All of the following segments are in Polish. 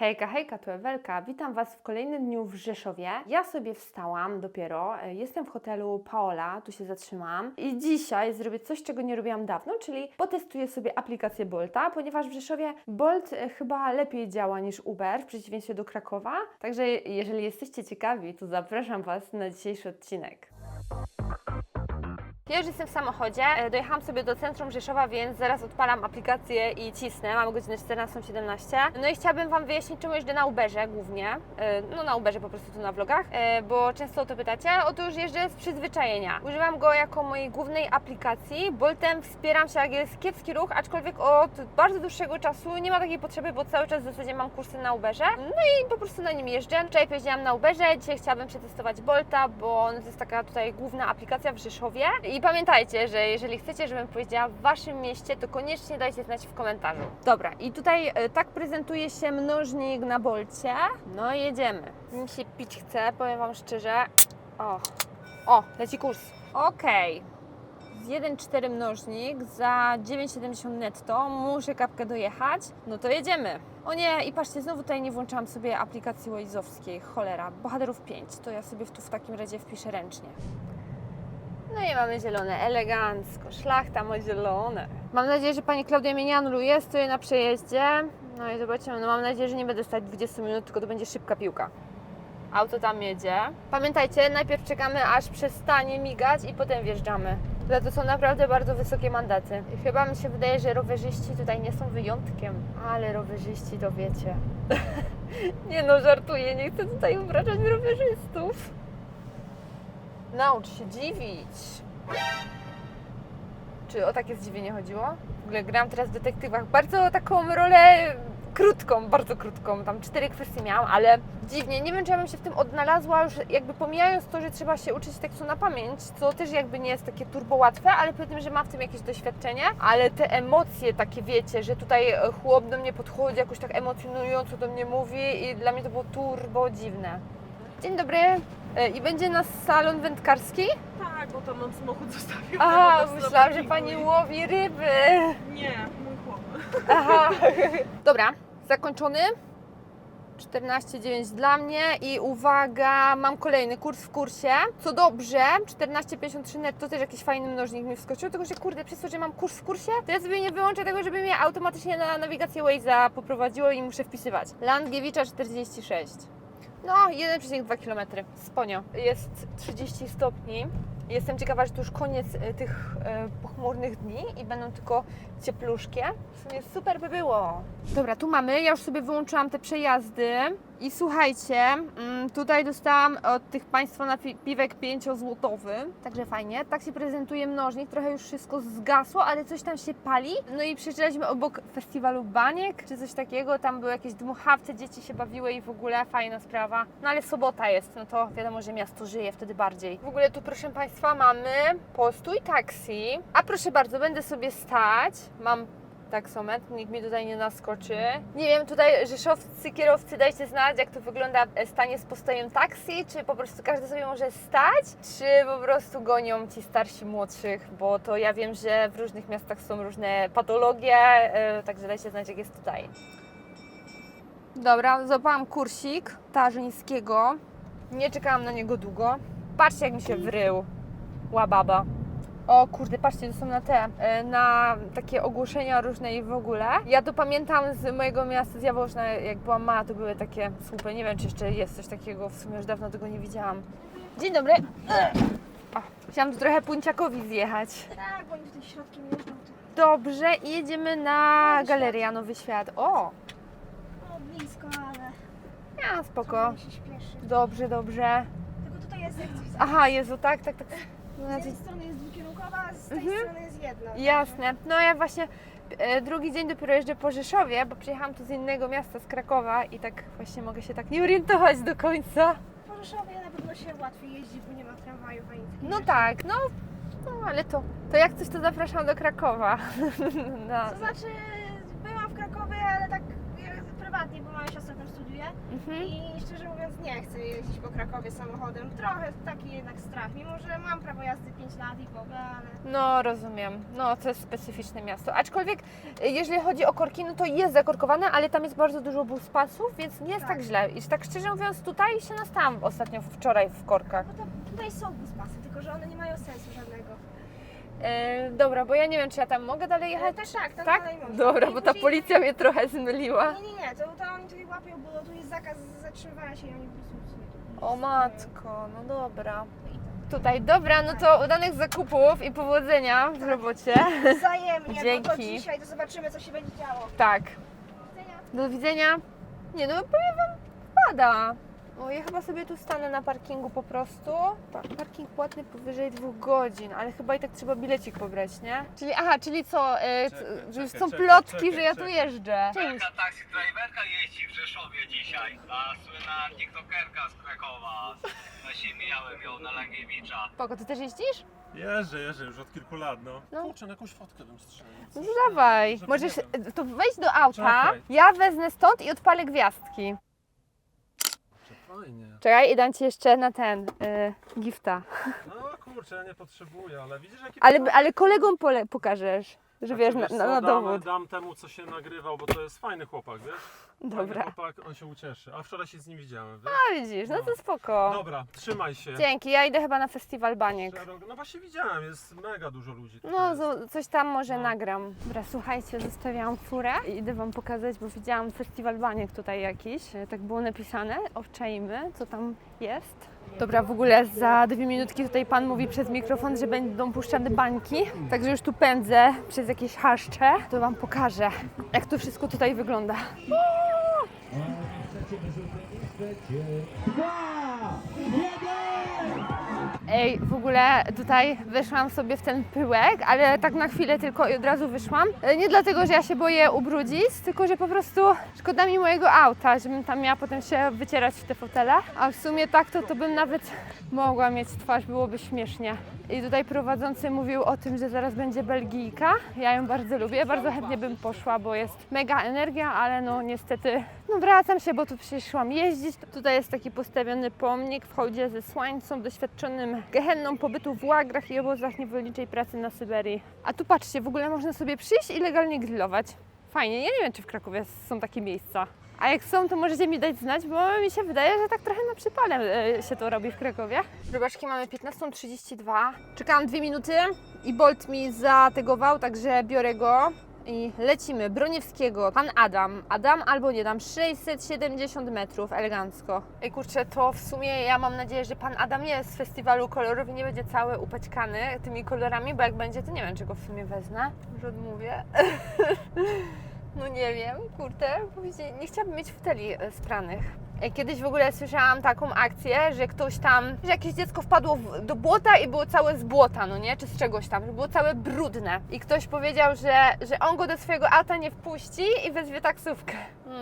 Hejka, hejka, tu Ewelka. Witam Was w kolejnym dniu w Rzeszowie. Ja sobie wstałam dopiero. e, Jestem w hotelu Paola, tu się zatrzymałam. I dzisiaj zrobię coś, czego nie robiłam dawno, czyli potestuję sobie aplikację Bolta, ponieważ w Rzeszowie Bolt e, chyba lepiej działa niż Uber, w przeciwieństwie do Krakowa. Także jeżeli jesteście ciekawi, to zapraszam Was na dzisiejszy odcinek. Ja już jestem w samochodzie, e, dojechałam sobie do centrum Rzeszowa, więc zaraz odpalam aplikację i cisnę. Mamy godzinę 14.17. No i chciałabym Wam wyjaśnić, czemu jeżdżę na Uberze głównie. E, No na Uberze po prostu tu na vlogach, e, bo często o to pytacie. Otóż jeżdżę z przyzwyczajenia. Używam go jako mojej głównej aplikacji. Boltem wspieram się, jak jest kiepski ruch, aczkolwiek od bardzo dłuższego czasu nie ma takiej potrzeby, bo cały czas w zasadzie mam kursy na Uberze. No i po prostu na nim jeżdżę. Wczoraj pojeździłam na Uberze, dzisiaj chciałabym przetestować Bolta, bo to jest taka tutaj główna aplikacja w Rzeszowie. I pamiętajcie, że jeżeli chcecie, żebym powiedziała w Waszym mieście, to koniecznie dajcie znać w komentarzu. Dobra, i tutaj e, tak prezentuje się mnożnik na Bolcie. No i jedziemy. Mi się pić chce, powiem Wam szczerze. O, o, leci kurs. Okej. Z 1,4 mnożnik za 9,70 netto. Muszę kapkę dojechać. No to jedziemy. O nie, i patrzcie, znowu tutaj nie włączałam sobie aplikacji Waze'owskiej. Cholera, bohaterów 5. To ja sobie tu w takim razie wpiszę ręcznie. No i mamy zielone, elegancko, szlachta ma zielone. Mam nadzieję, że pani Klaudia mnie nie anuluje, stoję na przejeździe. No i zobaczymy, no mam nadzieję, że nie będę stać 20 minut, tylko to będzie szybka piłka. Auto tam jedzie. Pamiętajcie, najpierw czekamy aż przestanie migać i potem wjeżdżamy. Za to są naprawdę bardzo wysokie mandaty. I chyba mi się wydaje, że rowerzyści tutaj nie są wyjątkiem. Ale rowerzyści to wiecie. nie no, żartuję, nie chcę tutaj obrażać rowerzystów. Naucz się dziwić. Czy o takie zdziwienie chodziło? W ogóle gram teraz w detektywach. Bardzo taką rolę krótką, bardzo krótką. Tam cztery kwestie miałam, ale dziwnie. Nie wiem, czy ja bym się w tym odnalazła już jakby pomijając to, że trzeba się uczyć tekstu na pamięć, co też jakby nie jest takie turbo łatwe, ale po tym, że mam w tym jakieś doświadczenie. Ale te emocje takie, wiecie, że tutaj e, chłop do mnie podchodzi, jakoś tak emocjonująco do mnie mówi i dla mnie to było turbo dziwne. Dzień dobry. E, I będzie nas salon wędkarski? Tak, bo tam mam samochód zostawiony. A, myślałam, że pani łowi ryby. Nie, mój chłop. Aha. Dobra, zakończony. 14,9 dla mnie i uwaga, mam kolejny kurs w kursie. Co dobrze, 14,53 net to też jakiś fajny mnożnik mi wskoczył, tylko że kurde, przez to, że mam kurs w kursie, to ja sobie nie wyłączę tego, żeby mnie automatycznie na nawigację Waze'a poprowadziło i muszę wpisywać. Landgiewicza 46. No, 1,2 km. Sponio. Jest 30 stopni. Jestem ciekawa, że to już koniec e, tych e, pochmurnych dni i będą tylko ciepluszkie. W sumie super by było. Dobra, tu mamy. Ja już sobie wyłączyłam te przejazdy. I słuchajcie, mm, tutaj dostałam od tych Państwa napiwek 5-złotowy. Także fajnie. Tak się prezentuje mnożnik. Trochę już wszystko zgasło, ale coś tam się pali. No i przyjeżdżaliśmy obok festiwalu baniek, czy coś takiego. Tam były jakieś dmuchawce, dzieci się bawiły i w ogóle fajna sprawa. No ale sobota jest, no to wiadomo, że miasto żyje wtedy bardziej. W ogóle tu, proszę Państwa, mamy postój taksi. A proszę bardzo, będę sobie stać. Mam taksometr, nikt mi tutaj nie naskoczy. Nie wiem, tutaj rzeszowcy kierowcy, dajcie znać, jak to wygląda stanie z postojem taksi, czy po prostu każdy sobie może stać, czy po prostu gonią ci starsi młodszych, bo to ja wiem, że w różnych miastach są różne patologie, e, także dajcie znać, jak jest tutaj. Dobra, złapałam kursik tarzyńskiego. Nie czekałam na niego długo. Patrzcie, jak mi się wrył. Łababa. O kurde, patrzcie, to są na te, e, na takie ogłoszenia różne i w ogóle. Ja to pamiętam z mojego miasta, z Jaworzna, jak byłam mała, to były takie słupy. Nie wiem, czy jeszcze jest coś takiego, w sumie już dawno tego nie widziałam. Dzień dobry. O, chciałam tu trochę Punciakowi zjechać. Tak, bo oni tutaj środkiem jeżdżą. Dobrze, i jedziemy na Nowy Galerię Nowy Świat. O, O, blisko, ale ja spoko. się. Dobrze, dobrze. Tylko tutaj jest. Aha, Jezu, tak, tak, tak. Z na jednej strony jest dwukierunkowa, a z tej Mhm. strony jest jedna. Jasne. No ja właśnie e, drugi dzień dopiero jeżdżę po Rzeszowie, bo przyjechałam tu z innego miasta, z Krakowa i tak właśnie mogę się tak nie orientować do końca. Po Rzeszowie na pewno się łatwiej jeździ, bo nie ma tramwajów ani No rzeczy. tak, no, no ale to, to jak coś to zapraszam do Krakowa. No. To znaczy, byłam w Krakowie, ale tak jak prywatnie, bo moja siostra tam studiuje. Mhm. I szczerze mówiąc nie chcę jeździć po Krakowie samochodem. Trochę taki jednak strach, mimo że mam prawo jazdy 5 lat i w ogóle, ale... No, rozumiem. No, to jest specyficzne miasto. Aczkolwiek, y, jeżeli chodzi o korki, no to jest zakorkowane, ale tam jest bardzo dużo buspasów, więc nie jest tak, Tak. źle. I tak szczerze mówiąc, tutaj się nastałam ostatnio wczoraj w korkach. No to tutaj są buspasy, tylko że one nie mają sensu żadnego. E, dobra, bo ja nie wiem, czy ja tam mogę dalej Ale jechać. też tak, tam Tak? dalej można. Dobra, I bo ta później- policja mnie trochę zmyliła. Nie, nie, nie, to, to oni tutaj łapią, bo tu jest zakaz zatrzymywania się i oni po prostu... O matko, no dobra. Tutaj, dobra, no to udanych zakupów i powodzenia w robocie. Wzajemnie, bo to Dzięki. dzisiaj to zobaczymy, co się będzie działo. Tak. Do widzenia. Do widzenia. Nie no, powiem Wam, pada. O, ja chyba sobie tu stanę na parkingu po prostu. Pa- Parking płatny powyżej dwóch godzin, ale chyba i tak trzeba bilecik pobrać, nie? Czyli, aha, czyli co, e, c- Czekaj, że już czekaj, są czekaj, plotki, czekaj, że ja tu czekaj. jeżdżę. Cześć. Taka taksi driverka jeździ w Rzeszowie dzisiaj, a słynna tiktokerka z Krakowa. Na zimie miałem ją na Langiewicza. Spoko, ty też jeździsz? Jeżdżę, jeżdżę już od kilku lat, no. No. Kurczę, na jakąś fotkę bym strzelił. No to dawaj. Żeby Możesz, nie wiem. e, to wejdź do auta, Czekaj. ja wezmę stąd i odpalę gwiazdki. Fajnie. Czekaj i dam Ci jeszcze na ten, y, gifta. No kurczę, ja nie potrzebuję, ale widzisz jaki... Ale, ale kolegom pole, pokażesz, że wiesz, na, na, na dam, dowód. dam temu, co się nagrywał, bo to jest fajny chłopak, wiesz? Fajny Dobra. chłopak, on się ucieszy. A wczoraj się z nim widziałem, wiesz? A widzisz, no to spoko. Dobra, trzymaj się. Dzięki, ja idę chyba na festiwal baniek. Szeroko- No właśnie widziałem, jest mega dużo ludzi. tutaj No, zo- coś tam może No. nagram. Dobra, słuchajcie, zostawiałam furę i idę Wam pokazać, bo widziałam festiwal baniek tutaj jakiś. E, Tak było napisane, obczajmy, co tam jest. Dobra, w ogóle za dwie minutki tutaj Pan mówi przez mikrofon, że będą puszczane bańki. Także już tu pędzę przez jakieś haszcze. To Wam pokażę, jak to wszystko tutaj wygląda. Ej, w ogóle tutaj weszłam sobie w ten pyłek, ale tak na chwilę tylko i od razu wyszłam. E, Nie dlatego, że ja się boję ubrudzić, tylko że po prostu szkoda mi mojego auta, żebym tam miała potem się wycierać w te fotele. A w sumie tak to, to bym nawet mogła mieć twarz, byłoby śmiesznie. I tutaj prowadzący mówił o tym, że zaraz będzie Belgijka. Ja ją bardzo lubię, bardzo chętnie bym poszła, bo jest mega energia, ale no niestety no wracam się, bo tu przyszłam jeździć. Tutaj jest taki postawiony pomnik w hołdzie ze słańcą, doświadczonym gehenną pobytu w łagrach i obozach niewolniczej pracy na Syberii. A tu patrzcie, w ogóle można sobie przyjść i legalnie grillować. Fajnie, ja nie wiem, czy w Krakowie są takie miejsca. A jak są, to możecie mi dać znać, bo mi się wydaje, że tak trochę na przypale e, się to robi w Krakowie. Robaczki, mamy 15.32. Czekałam dwie minuty i Bolt mi zategował, także biorę go i lecimy. Broniewskiego, pan Adam. Adam albo nie dam 670 metrów, elegancko. Ej kurczę, to w sumie ja mam nadzieję, że pan Adam nie jest z festiwalu kolorów i nie będzie cały upaćkany tymi kolorami, bo jak będzie, to nie wiem, czego w sumie wezmę. Może odmówię. No nie wiem, kurde, wiecie, nie chciałabym mieć futeli e, spranych. E, Kiedyś w ogóle słyszałam taką akcję, że ktoś tam, że jakieś dziecko wpadło w, do błota i było całe z błota, no nie, czy z czegoś tam, że było całe brudne. I ktoś powiedział, że, że on go do swojego auta nie wpuści i wezwie taksówkę.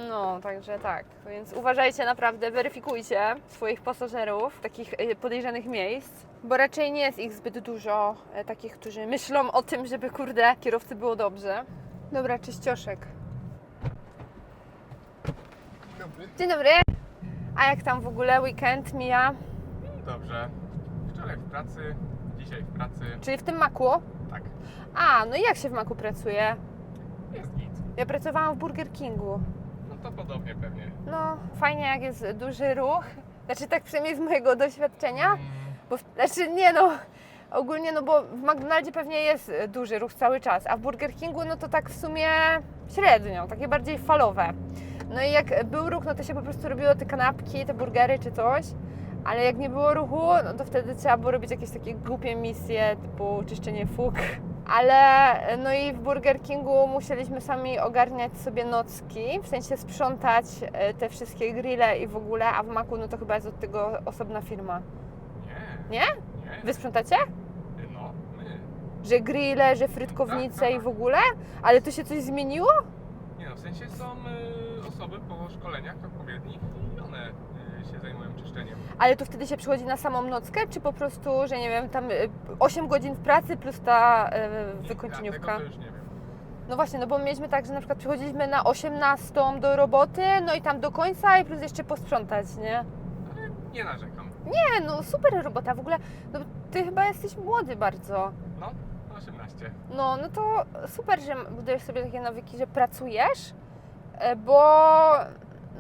No, także tak, więc uważajcie naprawdę, weryfikujcie swoich pasażerów, takich e, podejrzanych miejsc. Bo raczej nie jest ich zbyt dużo, takich, którzy myślą o tym, żeby kurde, kierowcy było dobrze. Dobra, czyścioszek. Dzień dobry. A jak tam w ogóle weekend mija? Dobrze. Wczoraj w pracy, dzisiaj w pracy. Czyli w tym maku? Tak. A, no i jak się w maku pracuje? Jest git. Ja pracowałam w Burger Kingu. No to podobnie pewnie. No, fajnie jak jest duży ruch. Znaczy tak przynajmniej z mojego doświadczenia. Mm, Bo, w- znaczy nie no, ogólnie no bo w McDonaldzie pewnie jest duży ruch cały czas, a w Burger Kingu no to tak w sumie średnio, takie bardziej falowe. No i jak był ruch, no to się po prostu robiło te kanapki, te burgery czy coś, ale jak nie było ruchu, no to wtedy trzeba było robić jakieś takie głupie misje typu czyszczenie fuk. Ale no i w Burger Kingu musieliśmy sami ogarniać sobie nocki, w sensie sprzątać e, te wszystkie grille i w ogóle, a w Maku no to chyba jest od tego osobna firma. nie. Nie? Nie. Wy sprzątacie? No, my. Że grille, że frytkownice Tak, i tak. w ogóle? Ale to się coś zmieniło? W sensie są y, osoby po szkoleniach odpowiednich i one y, się zajmują czyszczeniem. Ale to wtedy się przychodzi na samą nockę, czy po prostu, że nie wiem, tam y, 8 godzin w pracy plus ta y, wykończeniówka? Tego to już nie wiem. No właśnie, no bo mieliśmy tak, że na przykład przychodziliśmy na 18 do roboty, no i tam do końca i plus jeszcze posprzątać, nie? Ale nie narzekam. Nie, no super robota, w ogóle, no ty chyba jesteś młody bardzo. No, 18. No, no to super, że budujesz sobie takie nawyki, że pracujesz, e, bo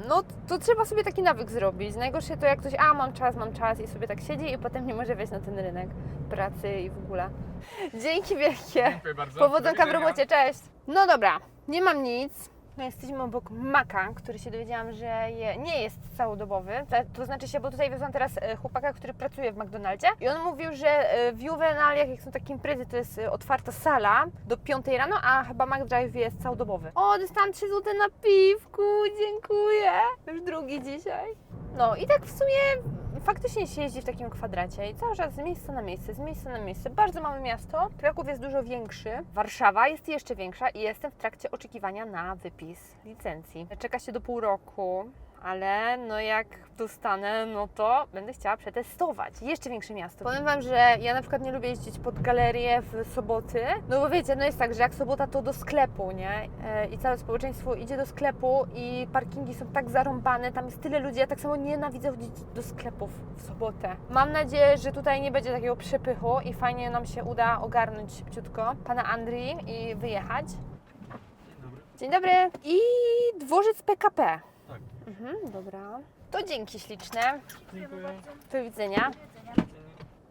no to trzeba sobie taki nawyk zrobić. Najgorsze to jak ktoś, a mam czas, mam czas i sobie tak siedzi i potem nie może wejść na ten rynek pracy i w ogóle. Dzięki wielkie. Dziękuję bardzo. Powodzonka w robocie, cześć! No dobra, nie mam nic. No jesteśmy obok Maka, który się dowiedziałam, że je, nie jest całodobowy. To, znaczy się, bo tutaj wezłam teraz e, chłopaka, który pracuje w McDonaldzie i on mówił, że e, w Juvenaliach, jak są takie imprezy, to jest e, otwarta sala do 5 rano, a chyba McDrive jest całodobowy. O, dostałam 3 zł na piwku, dziękuję! Już drugi dzisiaj. No i tak w sumie faktycznie się jeździ w takim kwadracie i cały czas z miejsca na miejsce, z miejsca na miejsce. Bardzo małe miasto. Kraków jest dużo większy. Warszawa jest jeszcze większa i jestem w trakcie oczekiwania na wypis licencji. Czeka się do pół roku. Ale no jak dostanę, no to będę chciała przetestować. Jeszcze większe miasto. Powiem Wam, że ja na przykład nie lubię jeździć pod galerię w soboty. No bo wiecie, no jest tak, że jak sobota to do sklepu, nie? E, I całe społeczeństwo idzie do sklepu i parkingi są tak zarąbane, tam jest tyle ludzi. Ja tak samo nienawidzę chodzić do sklepów w sobotę. Mam nadzieję, że tutaj nie będzie takiego przepychu i fajnie nam się uda ogarnąć szybciutko pana Andrii i wyjechać. Dzień dobry. I dworzec PKP. Tak. Mhm, dobra. To dzięki śliczne. Dziękuję. Do widzenia.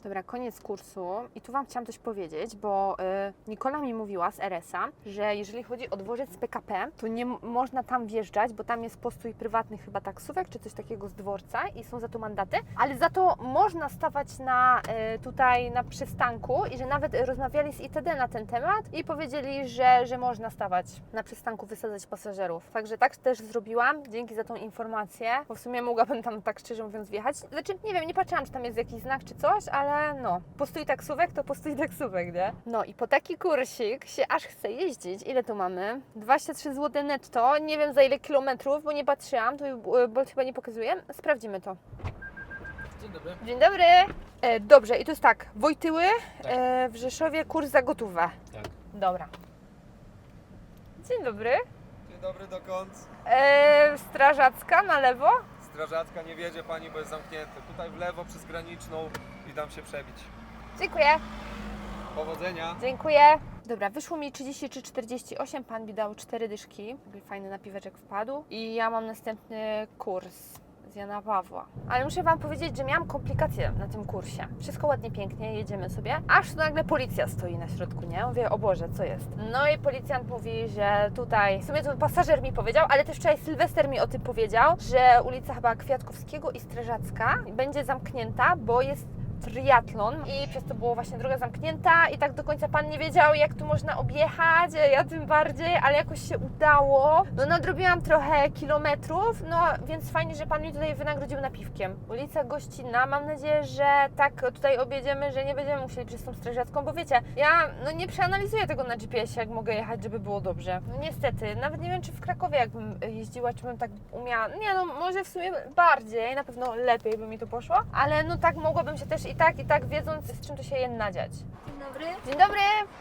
Dobra, koniec kursu. I tu Wam chciałam coś powiedzieć, bo y, Nikola mi mówiła z RS-a, że jeżeli chodzi o dworzec PKP, to nie można tam wjeżdżać, bo tam jest postój prywatnych chyba taksówek, czy coś takiego z dworca i są za to mandaty, ale za to można stawać na, y, tutaj na przystanku i że nawet rozmawiali z ITD na ten temat i powiedzieli, że, że można stawać na przystanku, wysadzać pasażerów. Także tak też zrobiłam. Dzięki za tą informację, bo w sumie mogłabym tam tak szczerze mówiąc wjechać. Znaczy, nie wiem, nie patrzyłam, czy tam jest jakiś znak czy coś, ale no, postój taksówek to postój taksówek, nie? No i po taki kursik się aż chce jeździć. Ile tu mamy? 23 zł netto. Nie wiem za ile kilometrów, bo nie patrzyłam, to y, Bolt chyba nie pokazuje. Sprawdzimy to. Dzień dobry. Dzień dobry. E, dobrze, i to jest tak, Wojtyły e, w Rzeszowie kurs za gotówę. Tak. Dobra. Dzień dobry. Dzień dobry, dokąd? E, strażacka na lewo. Strażacka nie wiedzie pani, bo jest zamknięte. Tutaj w lewo przez graniczną dam się przebić. Dziękuję. Powodzenia. Dziękuję. Dobra, wyszło mi 33,48, pan mi dał 4 dyszki. Fajny napiweczek wpadł. I ja mam następny kurs z Jana Pawła. Ale muszę Wam powiedzieć, że miałam komplikacje na tym kursie. Wszystko ładnie, pięknie, jedziemy sobie. Aż nagle policja stoi na środku, nie? Mówię, o Boże, co jest? No i policjant mówi, że tutaj, w sumie to pasażer mi powiedział, ale też wczoraj Sylwester mi o tym powiedział, że ulica chyba Kwiatkowskiego i Strażacka będzie zamknięta, bo jest triatlon i przez to było właśnie droga zamknięta i tak do końca pan nie wiedział jak tu można objechać, ja tym bardziej, ale jakoś się udało. No nadrobiłam trochę kilometrów, no więc fajnie, że pan mi tutaj wynagrodził napiwkiem. Ulica Gościnna, mam nadzieję, że tak tutaj objedziemy, że nie będziemy musieli przez tą strażacką, bo wiecie, ja no nie przeanalizuję tego na GPS-ie, jak mogę jechać, żeby było dobrze. No niestety, nawet nie wiem, czy w Krakowie jakbym jeździła, czy bym tak umiała, nie no, może w sumie bardziej, na pewno lepiej by mi to poszło, ale no tak mogłabym się też i tak, i tak wiedząc, z czym to się je nadziać. Dzień dobry. Dzień dobry!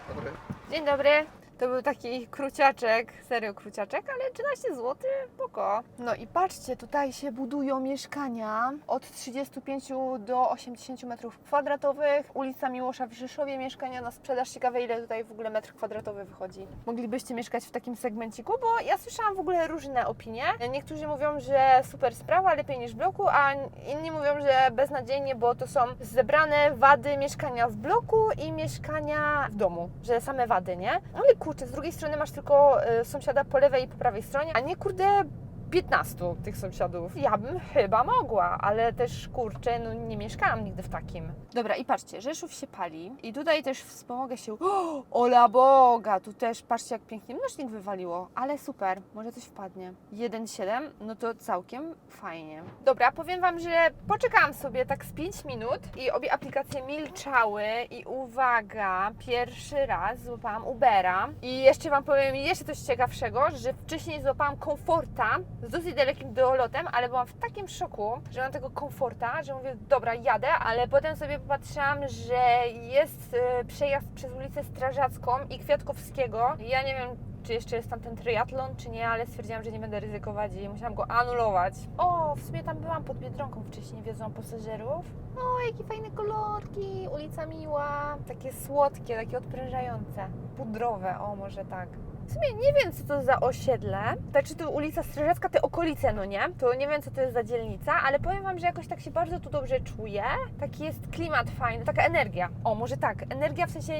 Dobry. Dzień dobry. To był taki kruciaczek, serio kruciaczek, ale 13 zł, spoko. No i patrzcie, tutaj się budują mieszkania od 35 do 80 metrów kwadratowych. Ulica Miłosza w Rzeszowie, mieszkania na sprzedaż. Ciekawe ile tutaj w ogóle metr kwadratowy wychodzi. Moglibyście mieszkać w takim segmenciku, bo ja słyszałam w ogóle różne opinie. Niektórzy mówią, że super sprawa, lepiej niż bloku, a inni mówią, że beznadziejnie, bo to są zebrane wady mieszkania w bloku i mieszkania w domu, że same wady, nie? No ale kurczę, z drugiej strony masz tylko y, sąsiada po lewej i po prawej stronie, a nie kurde 15 tych sąsiadów. Ja bym chyba mogła, ale też kurczę, no nie mieszkałam nigdy w takim. Dobra, i patrzcie, Rzeszów się pali i tutaj też wspomogę się. O, ola Boga, tu też patrzcie jak pięknie mnożnik wywaliło, ale super, może coś wpadnie. 1,7, no to całkiem fajnie. Dobra, powiem Wam, że poczekałam sobie tak z 5 minut i obie aplikacje milczały i uwaga, pierwszy raz złapałam Ubera i jeszcze Wam powiem jeszcze coś ciekawszego, że wcześniej złapałam Komforta z dosyć dalekim dolotem, ale byłam w takim szoku, że mam tego komforta, że mówię, dobra, jadę, ale potem sobie popatrzyłam, że jest e, przejazd przez ulicę Strażacką i Kwiatkowskiego. Ja nie wiem, czy jeszcze jest tam ten triatlon, czy nie, ale stwierdziłam, że nie będę ryzykować i musiałam go anulować. O, w sumie tam byłam pod Biedronką wcześniej, wiozą pasażerów. O, jakie fajne kolorki, ulica miła, takie słodkie, takie odprężające, pudrowe, o może tak. W sumie nie wiem, co to za osiedle. Tak, czy to ulica Strażacka, te okolice, no nie? To nie wiem, co to jest za dzielnica, ale powiem Wam, że jakoś tak się bardzo tu dobrze czuję. Taki jest klimat fajny, taka energia. O, może tak, energia w sensie,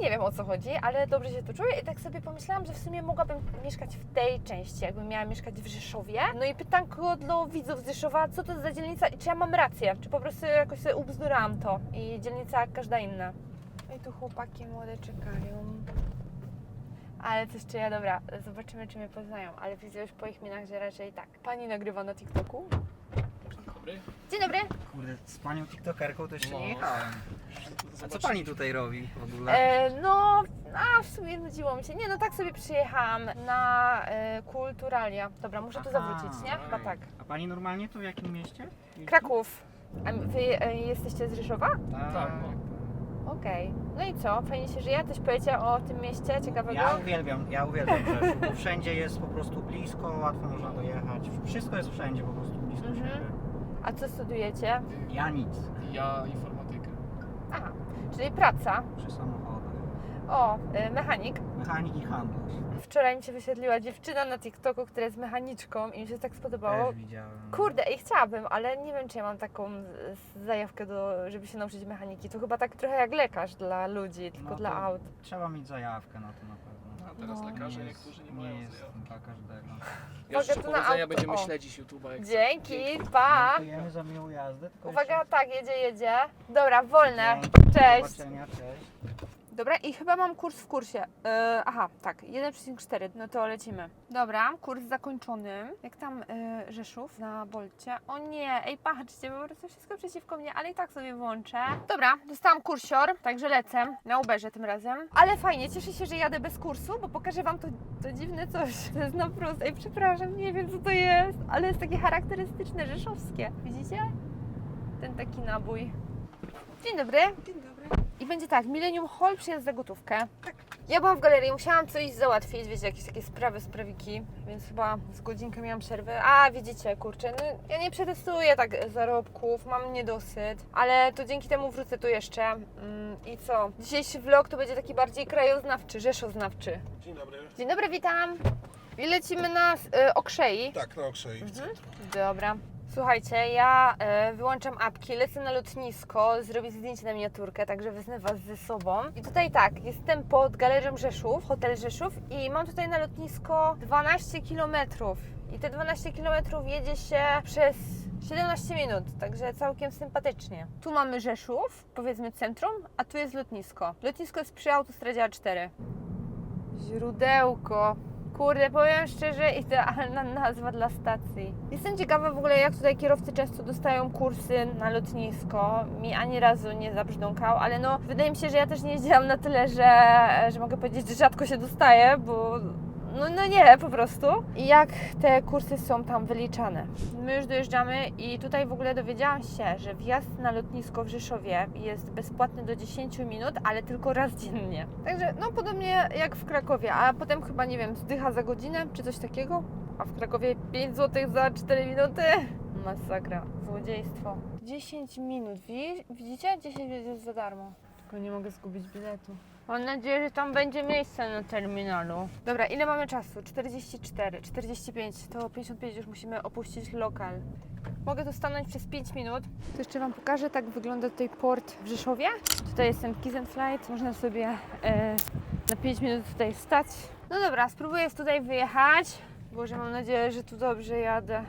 nie wiem o co chodzi, ale dobrze się tu czuję i tak sobie pomyślałam, że w sumie mogłabym mieszkać w tej części, jakbym miała mieszkać w Rzeszowie. No i pytanko dla widzów z Rzeszowa, co to za dzielnica i czy ja mam rację, czy po prostu jakoś sobie ubzdurałam to i dzielnica jak każda inna. I tu chłopaki młode czekają. Ale coś czuję, dobra, zobaczymy czy mnie poznają, ale widzę już po ich minach, że raczej tak. Pani nagrywa na TikToku. Dobry. Dzień dobry. Kurde, z panią TikTokerką to jeszcze No. nie jechałem. A co pani tutaj robi w ogóle? E, no, a w sumie nudziło mi się. Nie, no tak sobie przyjechałam na e, Kulturalia. Dobra, muszę tu Aha, zawrócić, nie? Chyba tak. A pani normalnie tu w jakim mieście? jeździ? Kraków. A wy e, jesteście z Rzeszowa? Tak. Tak, no. Okej. No i co? Fajnie się żyje? Coś powiecie o tym mieście ciekawego? Ja uwielbiam, ja uwielbiam Rzeszów, bo wszędzie jest po prostu blisko, łatwo można dojechać. Wszystko jest wszędzie po prostu blisko Mhm. siebie. A co studujecie? Ja nic, Ja informatykę. Aha, czyli praca. przy samochodach. O, e, mechanik. Mechanik i handlarz. Wczoraj mi się wyświetliła dziewczyna na TikToku, która jest mechaniczką i mi się tak spodobało. Też widziałem. Kurde, i chciałabym, ale nie wiem, czy ja mam taką zajawkę, do, żeby się nauczyć mechaniki. To chyba tak trochę jak lekarz dla ludzi, tylko No dla to aut. Trzeba mieć zajawkę na to na pewno. A teraz No. lekarze Nie niektórzy nie jest, mają jest zajawki. dla każdego. Ja Uwaga, życzę tu na powodzenia, auto. będziemy O. śledzić YouTube'a. jak Dzięki, pa! Dziękujemy za miłą jazdę. tylko Uwaga, jeszcze- tak, jedzie, jedzie. Dobra, wolne. Dzięki, do Cześć. zobaczenia, cześć. Dobra, i chyba mam kurs w kursie. E, aha, tak, 1,4, no to lecimy. Dobra, kurs zakończony. Jak tam e, Rzeszów na Bolcie? O nie, ej, patrzcie, po prostu wszystko przeciwko mnie, ale i tak sobie włączę. Dobra, dostałam kursior, także lecę na Uberze tym razem. Ale fajnie, cieszę się, że jadę bez kursu, bo pokażę Wam to, to dziwne coś. To jest na prost. Ej, przepraszam, nie wiem co to jest, ale jest takie charakterystyczne, rzeszowskie. Widzicie? Ten taki nabój. Dzień dobry. Dzień dobry. I będzie tak, Millennium Hall przyjazd za gotówkę. Ja byłam w galerii, musiałam coś załatwić, wiecie, jakieś takie sprawy, sprawiki, więc chyba z godzinkę miałam przerwę. A, widzicie, kurczę, no ja nie przetestuję tak zarobków, mam niedosyt, ale to dzięki temu wrócę tu jeszcze. Mm, I co? Dzisiejszy vlog to będzie taki bardziej krajoznawczy, rzeszoznawczy. Dzień dobry. Dzień dobry, witam. I lecimy na y, Okrzei. Tak, na Okrzei. Mhm. Dobra. Słuchajcie, ja e, wyłączam apki, lecę na lotnisko, zrobię zdjęcie na miniaturkę, także wezmę Was ze sobą. I tutaj tak, jestem pod Galerią Rzeszów, Hotel Rzeszów i mam tutaj na lotnisko 12 km. I te 12 km jedzie się przez 17 minut, także całkiem sympatycznie. Tu mamy Rzeszów, powiedzmy centrum, a tu jest lotnisko. Lotnisko jest przy autostradzie A4. Źródełko. Kurde, powiem szczerze, idealna nazwa dla stacji. Jestem ciekawa w ogóle, jak tutaj kierowcy często dostają kursy na lotnisko. Mi ani razu nie zabrzdąkał, ale no, wydaje mi się, że ja też nie jeździłam na tyle, że, że mogę powiedzieć, że rzadko się dostaje, bo no, no nie, po prostu. I jak te kursy są tam wyliczane. My już dojeżdżamy i tutaj w ogóle dowiedziałam się, że wjazd na lotnisko w Rzeszowie jest bezpłatny do 10 minut, ale tylko raz dziennie. Także no podobnie jak w Krakowie, a potem chyba nie wiem, zdycha za godzinę czy coś takiego. A w Krakowie 5 zł za 4 minuty. Masakra, złodziejstwo. 10 minut, Wi- widzicie? 10 minut jest za darmo. Tylko nie mogę zgubić biletu. Mam nadzieję, że tam będzie miejsce na terminalu. Dobra, ile mamy czasu? 44, 45, to 55 już musimy opuścić lokal. Mogę tu stanąć przez 5 minut. To jeszcze Wam pokażę, tak wygląda tutaj port w Rzeszowie. Tutaj jest ten Kiss and Flight, można sobie e, na 5 minut tutaj stać. No dobra, spróbuję tutaj wyjechać. Boże, mam nadzieję, że tu dobrze jadę.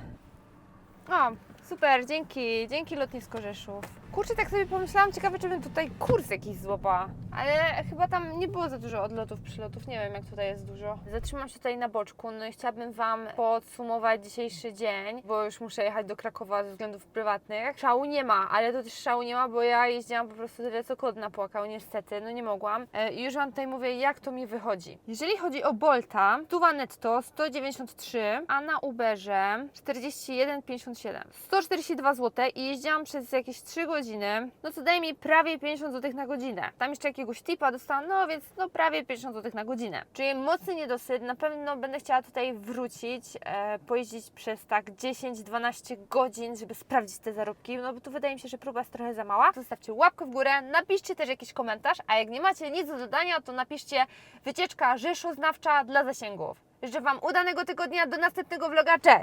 O, super, dzięki, dzięki lotnisko Rzeszów. Kurczę, tak sobie pomyślałam, ciekawe czy bym tutaj kurs jakiś złapała. Ale chyba tam nie było za dużo odlotów, przylotów. Nie wiem, jak tutaj jest dużo. Zatrzymam się tutaj na boczku, no i chciałabym Wam podsumować dzisiejszy dzień, bo już muszę jechać do Krakowa ze względów prywatnych. Szału nie ma, ale to też szału nie ma, bo ja jeździłam po prostu tyle, co kot napłakał, niestety, no nie mogłam. E, I już Wam tutaj mówię, jak to mi wychodzi. Jeżeli chodzi o Bolta, tuwa netto 193, a na Uberze 41,57. 142 zł i jeździłam przez jakieś 3 no co daje mi prawie 50 zł na godzinę. Tam jeszcze jakiegoś tipa dostałam, no więc no prawie 50 zł na godzinę. Czyli mocny niedosyt, na pewno będę chciała tutaj wrócić, e, pojeździć przez tak 10-12 godzin, żeby sprawdzić te zarobki, no bo tu wydaje mi się, że próba jest trochę za mała. Zostawcie łapkę w górę, napiszcie też jakiś komentarz, a jak nie macie nic do dodania, to napiszcie wycieczka rzeszoznawcza dla zasięgów. Życzę Wam udanego tygodnia, do następnego vloga, cześć!